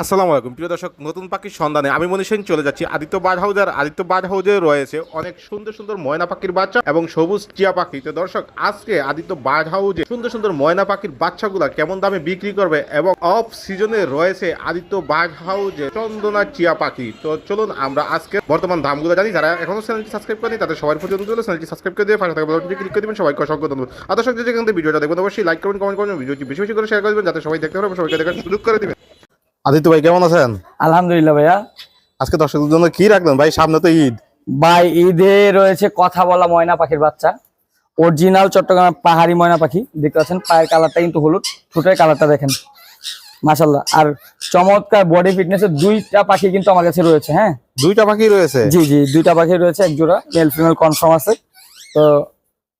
আসসালামু আলাইকুম। প্রিয় দর্শক, নতুন পাখির সন্ধানে আমি মনীষ সেন চলে যাচ্ছি। আদিত্য বার্ড হাউস আর আদিত্য বার্ড হাউসে রয়েছে অনেক সুন্দর সুন্দর ময়না পাখির বাচ্চা এবং সবুজ টিয়া পাখি। তো দর্শক, আজকে আদিত্য বার্ড হাউসে সুন্দর সুন্দর ময়না পাখির বাচ্চাগুলা কেমন দামে বিক্রি করবে এবং অফ সিজনে রয়েছে আদিত্য বার্ড হাউসে চন্দনা চিয়া পাখি। তো চলুন আমরা আজকে বর্তমান দামগুলো জানি। যারা এখনও চ্যানেলটি সাবস্ক্রাইব করেনি, তাদের সবার পর্যন্ত চ্যানেলটি সাবস্ক্রাইব করে দিয়ে পাশে থাকা বেলটি ক্লিক করে দিবেন। সবাইকে অসংখ্য ধন্যবাদ। আর দর্শক যেখান থেকে ভিডিওটা দেখবেন, অবশ্যই লাইক করবেন কমেন্ট করবেন ভিডিওটি বেশি বেশি করে শেয়ার করে দিবেন। যাতে সবাই দেখতে পারে সবাইকে দেখার সুযোগ করে দিবেন। আদিত্য ভাই কেমন আছেন? আলহামদুলিল্লাহ ভাইয়া। আজকে দর্শকদের জন্য কি রাখলেন ভাই? সামনে তো ঈদ। ভাই ঈদে রয়েছে কথা বলা ময়না পাখির বাচ্চা। অরিজিনাল চট্টগ্রামের পাহাড়ি ময়না পাখি। দেখতে পাচ্ছেন পায়ের কালারটা কিন্তু হলুদ ঠোঁটের কালারটা দেখেন। মাশাল্লাহ আর চমৎকার বডি ফিটনেসের দুইটা পাখি কিন্তু আমার কাছে রয়েছে হ্যাঁ? দুইটা পাখি রয়েছে? জি জি দুইটা পাখি রয়েছে এক জোড়া মেল ফিমেল কনফার্ম আছে। তো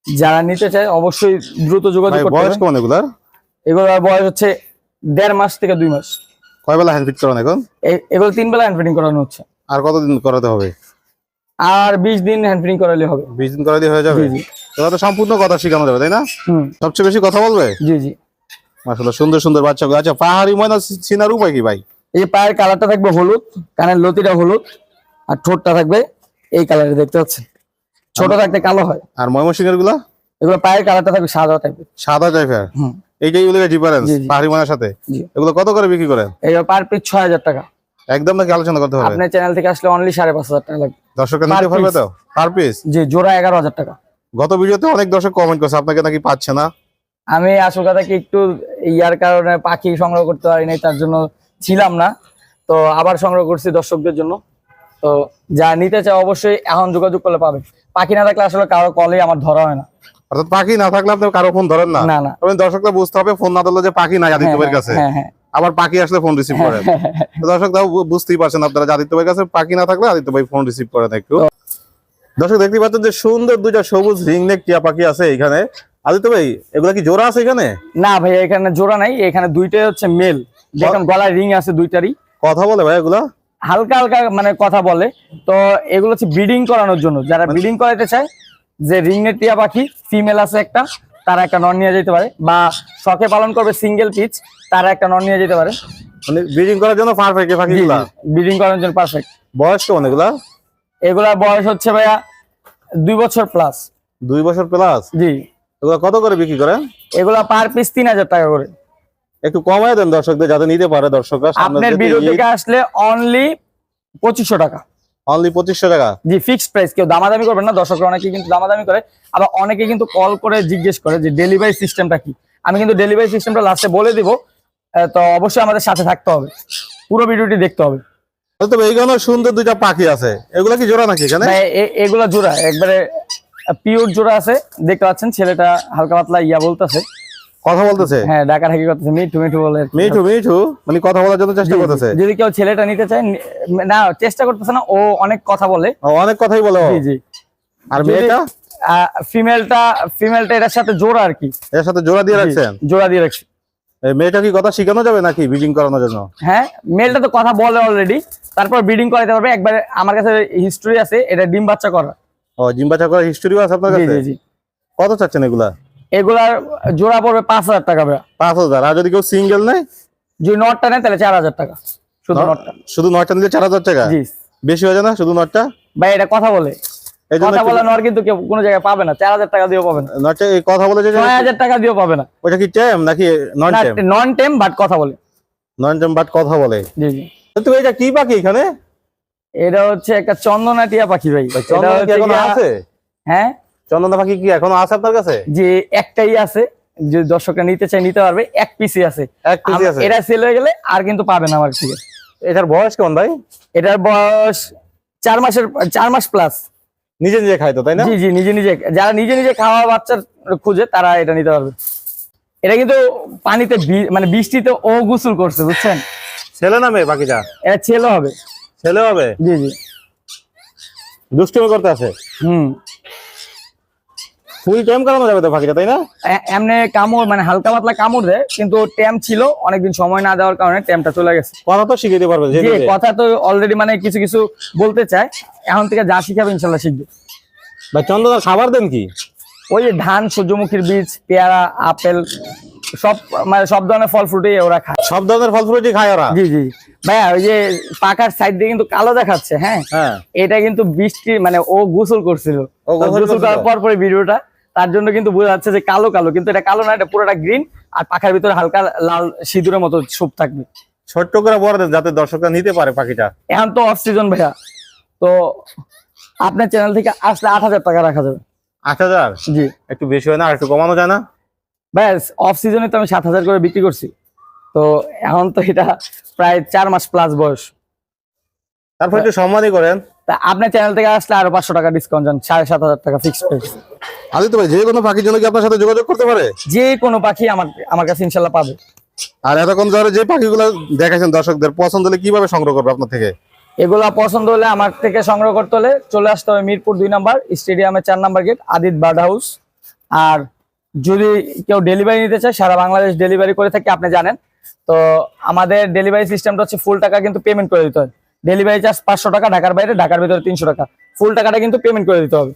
যারা নিতে চায় অবশ্যই দ্রুত যোগাযোগ করতে বয়স হবে কেমন এগুলার? এগুলোর বয়স হচ্ছে দেড় মাস থেকে দুই মাস। কয় বেলা হ্যান্ড ফিট করেন এখন? এগুলো তিন বেলা হ্যান্ড ফিটিং করানো হচ্ছে। আর কতদিন করাতে হবে? আর বিশ দিন হ্যান্ড ফিটিং করালে হবে। বিশ দিন করাতে হয়ে যাবে? জি তোরা তো সম্পূর্ণ কথা শেখানো যাবে তাই না? সবচেয়ে বেশি কথা বলবে? জি জি। মাসাল্লাহ সুন্দর সুন্দর বাচ্চাগুলো। আচ্ছা পাহাড়ি ময়না চিনার উপায় কি ভাই? এই পায়ের কালারটা থাকবে হলুদ কানের লতিটা হলুদ আর ঠোঁটটা থাকবে এই কালারে দেখতে পাচ্ছেন। ছোট থাকতে কালো হয়। আর ময়মনসিংহেরগুলা? এগুলো পায়ের কালারটা থাকবে সাদা টাইপের সাদা টাইপের হুম। এইটাই ডিফারেন্স। পাহাড়ি সাথে। এগুলো কত করে বিক্রি করেন? এগুলো পার পিস ছয় হাজার টাকা। একদম নাকি আলোচনা করতে হবে? আপনার চ্যানেল থেকে আসলে অনলি সাড়ে পাঁচ হাজার টাকা লাগবে। দর্শকরা নিতে পারবে তো? পার পিস যে জোড়া এগারো হাজার টাকা। গত ভিডিওতে অনেক দর্শক কমেন্ট করছে আপনাকে নাকি পাচ্ছে না। আমি আসল কথা কি একটু ইয়ার কারণে পাখি সংগ্রহ করতে পারি নাই তার জন্য ছিলাম না। তো আবার সংগ্রহ করছি দর্শকদের জন্য। তো যা নিতে চায় অবশ্যই এখন যোগাযোগ করলে পাবে। পাখি না থাকলে আসলে কারও কলে আমার ধরা হয় না। অর্থাৎ পাখি না থাকলে আপনি কারও ফোন ধরেন না। তবে দর্শকরা বুঝতে হবে ফোন না ধরলে যে পাখি নাই আদিত্য ভাইয়ের কাছে। হ্যাঁ হ্যাঁ। আবার পাখি আসলে ফোন রিসিভ করেন। দর্শক তাও বুঝতেই পারছেন আপনারা যে আদিত্য ভাইয়ের কাছে পাখি না থাকলে আদিত্য ভাই ফোন রিসিভ করেন একটু। দর্শক দেখতে পাচ্ছেন যে সুন্দর দুইটা সবুজ রিংনেক টিয়া পাখি আছে এখানে। আদিত্য ভাই এগুলা কি জোড়া আছে এখানে? না ভাই এখানে জোড়া নাই এখানে দুইটাই হচ্ছে মেল দেখুন গলায় রিং আছে দুইটারই। কথা বলে ভাই এগুলা? হালকা হালকা মানে কথা বলে। তো এগুলো হচ্ছে ব্রিডিং করানোর জন্য। যারা মানে- ব্রিডিং করাতে চায় যে রিংনেট টিয়া পাখি ফিমেল আছে একটা তারা একটা নন নিয়ে যেতে পারে। বা শখে পালন করবে সিঙ্গেল পিচ তারা একটা নন নিয়ে যেতে পারে। মানে ব্রিডিং করার জন্য পারফেক্ট এই পাখিগুলা? ব্রিডিং করানোর জন্য পারফেক্ট বয়স কেমন এগুলা? বয়স হচ্ছে ভাইয়া দুই বছর প্লাস দুই বছর প্লাস জি। এগুলা কত করে বিক্রি এগুলা পার পিস তিন হাজার টাকা করে। একটু কমায় দেন দর্শকদের যাতে নিতে পারে দর্শকরা। আপনার ভিডিও থেকে আসলে অনলি পঁচিশশো টাকা। অনলি পঁচিশশো টাকা? জি ফিক্সড প্রাইস কেউ দামাদামি করবেন না দর্শকরা অনেকে কিন্তু দামাদামি করে। আবার অনেকে কিন্তু কল করে জিজ্ঞেস করে যে ডেলিভারি সিস্টেমটা কি? আমি কিন্তু ডেলিভারি সিস্টেমটা লাস্টে বলে দিব তো অবশ্যই আমাদের সাথে থাকতে হবে। পুরো ভিডিওটি দেখতে হবে। তবে এইখানে সুন্দর দুইটা পাখি আছে। এগুলা কি জোড়া নাকি এখানে? এগুলা জোড়া একবারে পিওর জোড়া আছে। দেখতে পাচ্ছেন ছেলেটা হালকা পাতলা ইয়া বলতেছে। কথা বলতেছে? হ্যাঁ ডাকা ঢাকি করতেছে মিঠু মিঠু বলে মিঠু মিঠু? মানে কথা বলার জন্য চেষ্টা করতেছে? যদি কেউ ছেলেটা নিতে চায় না চেষ্টা করতেছে না ও অনেক কথা বলে। ও, অনেক কথাই বলে জি জি। আর মেয়েটা? ফিমেলটা ফিমেলটা এটার সাথে জোড়া আর কি। এর সাথে জোড়া দিয়ে রাখছেন? জোড়া দিয়ে রাখছি। এই মেয়েটা কি কথা শিখানো যাবে নাকি ব্রিডিং করানোর জন্য? হ্যাঁ মেলটা তো কথা বলে অলরেডি তারপর ব্রিডিং করাতে পারবে। একবার আমার কাছে হিস্ট্রি আছে এটা ডিম বাচ্চা করা। ও জিম বাচ্চা করার হিস্টোরিও আছে আপনার কাছে? জি জি। কত চাচ্ছেন এগুলা? এগুলার জোড়া পড়বে পাঁচ হাজার টাকা ভাইয়া। পাঁচ হাজার। আর যদি কেউ সিঙ্গেল নেয়? যদি নটটা নেয় তাহলে চার হাজার টাকা। শুধু নটটা। শুধু নয়টা নিলে চার হাজার টাকা? জি। বেশি হয়ে যায় না শুধু নটটা? ভাই এটা কথা বলে। কথা বলে নর কিন্তু কেউ কোনো জায়গায় পাবে না। চার হাজার টাকা দিয়েও পাবে না। এই কথা বলে যে ছয় হাজার টাকা দিয়েও পাবে না। ওটা কি টেম নাকি নন টেম নন টেম বাট কথা বলে। নন টেম বাট কথা বলে। জি জি। তো এটা কি পাখি এখানে? এটা হচ্ছে একটা চন্দনা টিয়া পাখি ভাই। এটা চন্দনা কি হচ্ছে এখনও গিয়া- আছে? হ্যাঁ? চন্দনা পাখি কি এখনও আছে আপনার কাছে? যে একটাই আছে যে দর্শকরা নিতে চায় নিতে পারবে এক পিসি আছে। এক আম- আছে। এটা সেল হয়ে গেলে আর কিন্তু পাবেন আমার থেকে এটার বয়স কেমন ভাই? এটার বয়স চার মাসের চার মাস প্লাস নিজে নিজে খাইতো তাই না? জি জি নিজে নিজে যারা নিজে নিজে খাওয়া বাচ্চার খুঁজে তারা এটা নিতে পারবে। এটা কিন্তু পানিতে মানে বৃষ্টিতে ও গোসল করছে বুঝছেন? ছেলে না মেয়ে পাখিটা? এটা ছেলে হবে। ছেলে হবে? জি জি। দুষ্টুমি করতে আছে? হুম। ফুল টাইম করানো যাবে তো পাখিটা তাই না? এমনি কামড় মানে হালকা পাতলা কামড় দেয় কিন্তু ট্যাম ছিল অনেকদিন সময় না দেওয়ার কারণে ট্যামটা চলে গেছে। কথা তো শিখিয়ে দিতে পারবে। কথা তো অলরেডি মানে কিছু কিছু বলতে চায়। এখন থেকে যা শিখাবে ইনশাল্লাহ শিখবে। ভাই খাবার দেন কি? ওই যে ধান সূর্যমুখীর বীজ পেয়ারা আপেল সব মানে সব ধরনের ফল ফ্রুটই ওরা খায়। সব ধরনের ফল ফ্রুটই খায় ওরা? জি জি। ভাইয়া ওই যে পাকার সাইড দিয়ে কিন্তু কালো দেখাচ্ছে হ্যাঁ? হ্যাঁ। এটা কিন্তু বৃষ্টি মানে ও গোসল করছিল। ও গোসল গোসল করার পর পরে ভিডিওটা তার জন্য কিন্তু বোঝা যাচ্ছে যে কালো কালো কিন্তু এটা কালো না এটা পুরোটা গ্রিন আর পাখার ভিতরে হালকা লাল সিঁদুরের মতো সুপ থাকবে। ছোট্ট করে বড় যাতে দর্শকরা নিতে পারে পাখিটা। এখন তো অফ সিজন ভাইয়া তো আপনার চ্যানেল থেকে আসলে আট হাজার টাকা রাখা যাবে। আট হাজার? জি। একটু বেশি হয় না আর একটু কমানো যায় না? ব্যাস অফ সিজনে তো আমি সাত হাজার করে বিক্রি করছি। তো এখন তো এটা প্রায় চার মাস প্লাস বয়স। তারপর একটু সম্মানই করেন। তা আপনার চ্যানেল থেকে আসলে আরও পাঁচশো টাকা ডিসকাউন্ট যান সাড়ে সাত হাজার টাকা ফিক্স প্রাইস আদিত্য ভাই যে কোনো পাখির জন্য কি আপনার সাথে যোগাযোগ করতে পারে? যে কোনো পাখি আমার আমার কাছে ইনশাল্লাহ পাবে। আর এতক্ষণ ধরে যে পাখিগুলো দেখাইছেন দর্শকদের পছন্দ হলে কীভাবে সংগ্রহ করবে আপনার থেকে? এগুলা পছন্দ হলে আমার থেকে সংগ্রহ করতে হলে চলে আসতে হবে মিরপুর দুই নাম্বার স্টেডিয়ামের চার number gate Aditya bird house আর যদি কেউ ডেলিভারি নিতে চায় সারা বাংলাদেশ ডেলিভারি করে থাকে আপনি জানেন। তো আমাদের ডেলিভারি সিস্টেমটা হচ্ছে ফুল টাকা কিন্তু পেমেন্ট করে দিতে হয়। ডেলিভারি চার্জ পাঁচশো টাকা ঢাকার বাইরে ঢাকার ভিতরে তিনশো টাকা। ফুল টাকাটা কিন্তু পেমেন্ট করে দিতে হবে।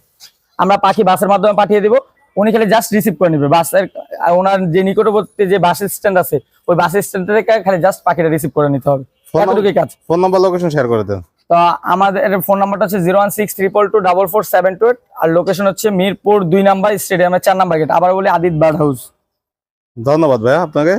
আমরা পাখি বাসের মাধ্যমে পাঠিয়ে দিব। উনি খালি জাস্ট রিসিভ করে নেবে। বাসের ওনার যে নিকটবর্তী যে বাস স্ট্যান্ড আছে ওই বাস স্ট্যান্ড থেকে খালি জাস্ট পাখিটা রিসিভ করে নিতে হবে। এতটুকুই কাজ। ফোন নাম্বার লোকেশন শেয়ার করে দেন। তো আমাদের ফোন নাম্বারটা হচ্ছে zero one six triple two double four seven two আর লোকেশন হচ্ছে মিরপুর দুই নাম্বার স্টেডিয়ামের চার নাম্বার গেট আবার বলি আদিত বার্ড হাউস ধন্যবাদ ভাইয়া আপনাকে।